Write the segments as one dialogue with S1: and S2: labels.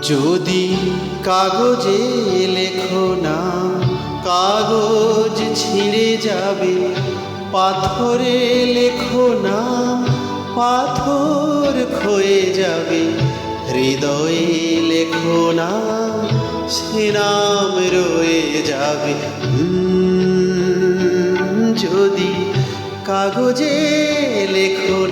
S1: যদি কাগজে লেখো না, কাগজ ছিঁড়ে যাবে। পাথরে লেখো না, পাথর ক্ষয়ে যাবে। হৃদয়ে লেখো না, সে নাম রয়ে যাবে। যদি কাগজে লেখো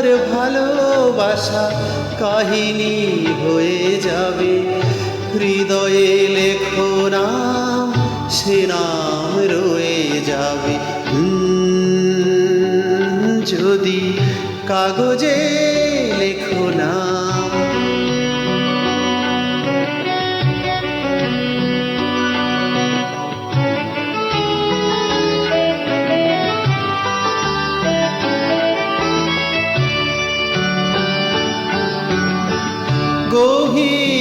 S1: রাধার ভালোবাসা কাহিনী হয়ে যাবে। হৃদয়ে লেখো নাম, সে নাম রয়ে যাবে। যদি কাগজে লেখো না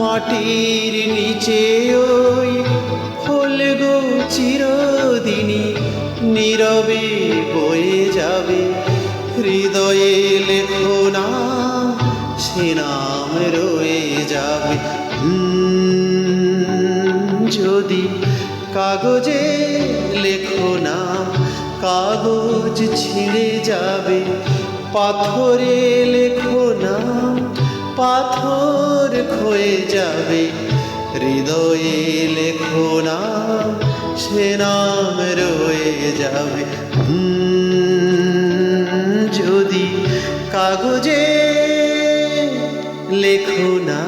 S1: মাটির নিচে ওই ফুল গো চিরদিনই নীরবে বয়ে যাবে। হৃদয়ে লেখো না, সে নাম রয়ে যাবে। যদি কাগজে লেখো না, কাগজ ছিঁড়ে যাবে। পাথরে লেখো না পাথর হয়ে যাবে। হৃদয়ে লেখো না সে নাম রয়ে যাবে। যদি কাগজে লেখো না।